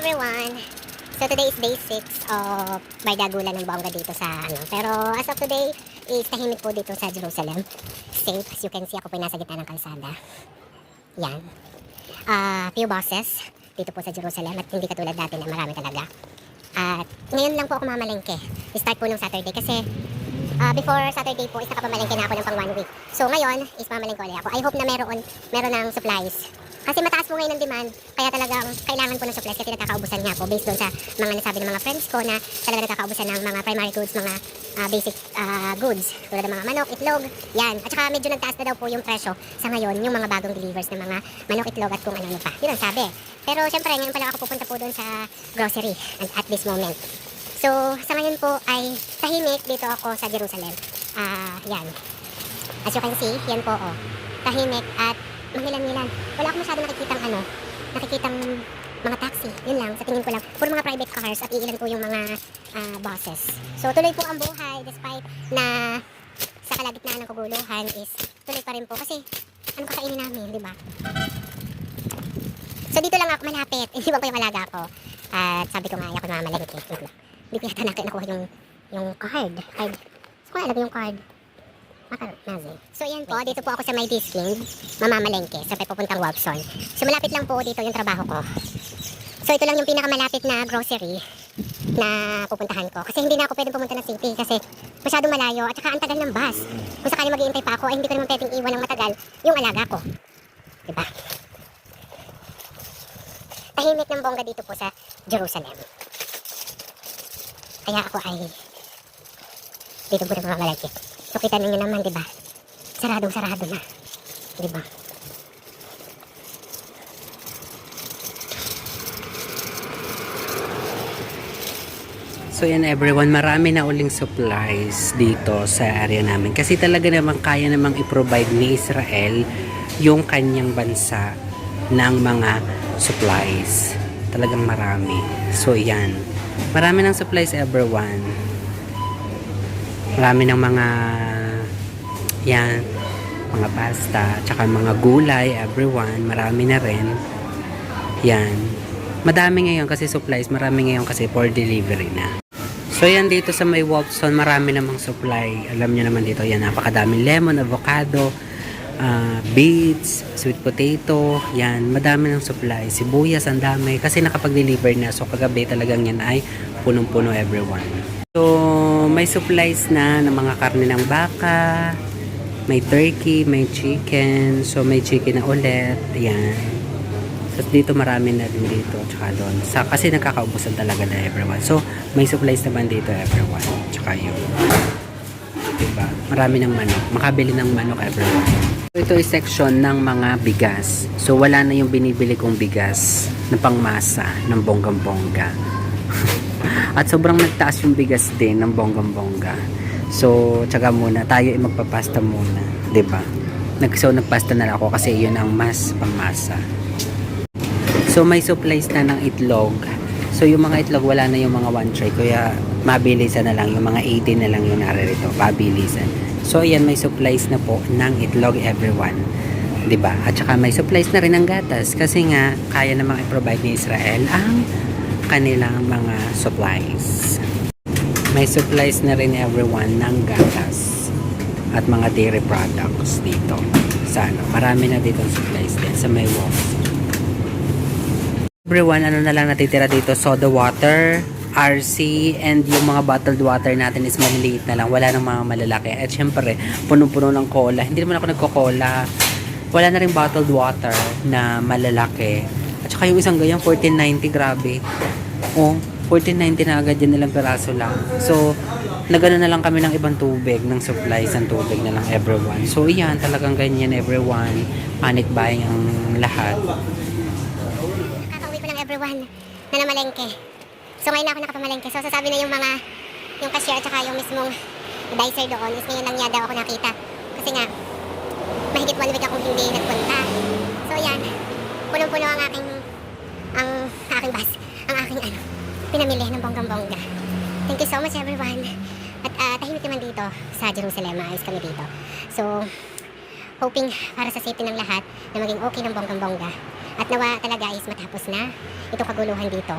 everyone! So today is day 6 of Bardagulan ng bongga dito sa ano. Pero as of today is tahimik po dito sa Jerusalem. Safe. As you can see, ako po nasa gitna ng kalsada. Yan. Ah, few bosses dito po sa Jerusalem at hindi katulad dati na marami talaga. At ngayon lang po ako mamalengke. Start po nung Saturday kasi ah, before Saturday po is nakapamalengke na ako ng pang one week. So ngayon is mamalengke ulit ako. I hope na meron, meron ng supplies. Kasi mataas po ngayon ang demand, kaya talagang kailangan po ng supplies kasi nagkakaubusan nga po based doon sa mga nasabi ng mga friends ko na talaga nagkakaubusan ng mga primary goods, mga ah, basic ah, goods tulad ng mga manok, itlog, yan. At saka medyo nagtaas na daw po yung presyo sa ngayon yung mga bagong delivers ng mga manok, itlog at kung ano-ano pa. Yun ang sabi. Pero syempre ngayon pala ako pupunta po doon sa grocery at, at this moment. So sa ngayon po ay tahimik dito ako sa Jerusalem. Ah, yan. As you can see, yan po oh. Tahimik at mangilan-ngilan. Wala akong masyado nakikitang ano, nakikitang mga taxi. Yun lang, sa tingin ko lang. Puro mga private cars at iilan po yung mga ah, buses. So tuloy po ang buhay despite na sa kalagitnaan ng kaguluhan is tuloy pa rin po kasi ano kakainin namin, di ba? So dito lang ako malapit. Iniwan ko yung alaga ko. At sabi ko nga, ako mamalengke. Hindi ko yata natin nakuha yung, yung card. Card. Saan ko nalagay yung card? So yan po, dito po ako sa may Disking, mamamalengke, sa pupuntang Wabson. So malapit lang po dito yung trabaho ko. So ito lang yung pinakamalapit na grocery na pupuntahan ko. Kasi hindi na ako pwedeng pumunta ng city kasi masyadong malayo at saka ang tagal ng bus. Kung sakali maghihintay pa ako, ay hindi ko naman pwedeng iwan ng matagal yung alaga ko. Diba? Tahimik ng bongga dito po sa Jerusalem. Kaya ako ay dito po na mamamalagkit. So kita ninyo naman, di ba? Saradong sarado na. Di ba? So yan everyone, marami na uling supplies dito sa area namin. Kasi talaga naman kaya namang i-provide ni Israel yung kanyang bansa ng mga supplies. Talagang marami. So yan. Marami ng supplies everyone. Marami ng mga yan, mga pasta, tsaka mga gulay everyone. Marami na rin. Yan. Madami ngayon kasi supplies, marami ngayon kasi for delivery na. So yan dito sa may Watson, marami namang supply. Alam niyo naman dito, yan napakadaming lemon, avocado, ah, beets, sweet potato, yan, madami ng supply. Sibuyas, ang dami. Kasi nakapag-deliver na. So kagabi talagang yan ay punong-puno everyone. So may supplies na ng mga karne ng baka, may turkey, may chicken, so may chicken na ulit, yan. So, dito marami na din dito, tsaka doon. Sa, kasi nagkakaubusan talaga na everyone. So, may supplies naman dito everyone. Tsaka yun. Diba? Marami ng manok. Makabili ng manok everyone. So, ito is section ng mga bigas. So, wala na yung binibili kong bigas na pangmasa ng bonggang-bongga. At sobrang nagtaas yung bigas din ng bonggang-bongga. So, tsaga muna. Tayo ay magpapasta muna. ba? Nag, so, nagpasta na ako kasi yun ang mas pangmasa. So may supplies na ng itlog. So yung mga itlog wala na yung mga one tray kaya mabilisan na lang yung mga 80 na lang yung naririto. Mabilisan. So ayan may supplies na po ng itlog everyone. 'Di ba? At saka may supplies na rin ng gatas kasi nga kaya namang i-provide ni Israel ang kanilang mga supplies. May supplies na rin everyone ng gatas at mga dairy products dito. Sa ano, marami na dito supplies din sa may walks. Everyone, ano na lang natitira dito? Soda water, RC, and yung mga bottled water natin is maliliit na lang. Wala nang mga malalaki. At syempre, punong-puno ng cola. Hindi naman ako nagko-cola. Wala na rin bottled water na malalaki. At saka yung isang ganyan, 14.90, grabe. Oh, 14.90 na agad yan nilang peraso lang. So, nagano na lang kami ng ibang tubig, ng supplies ng tubig na lang everyone. So, iyan, talagang ganyan everyone. Panic buying ang lahat. Kakauwi ko ng everyone na namalengke. So ngayon na ako nakapamalengke. So sasabi na yung mga, yung cashier at saka yung mismong dicer doon is ngayon lang niya daw ako nakita. Kasi nga, mahigit one week akong hindi nagpunta. So yan, punong-puno ang aking, ang aking bus, ang aking ano, pinamili ng bonggang-bongga. Thank you so much everyone. At ah, tahimik naman dito sa Jerusalem, maayos kami dito. So, hoping para sa safety ng lahat na maging okay ng bonggang-bongga. At nawa talaga is matapos na itong kaguluhan dito.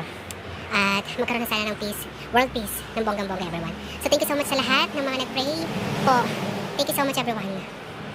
At magkaroon na sana ng peace, world peace ng bonggang-bongga everyone. So thank you so much sa lahat ng mga nag-pray po. Thank you so much everyone.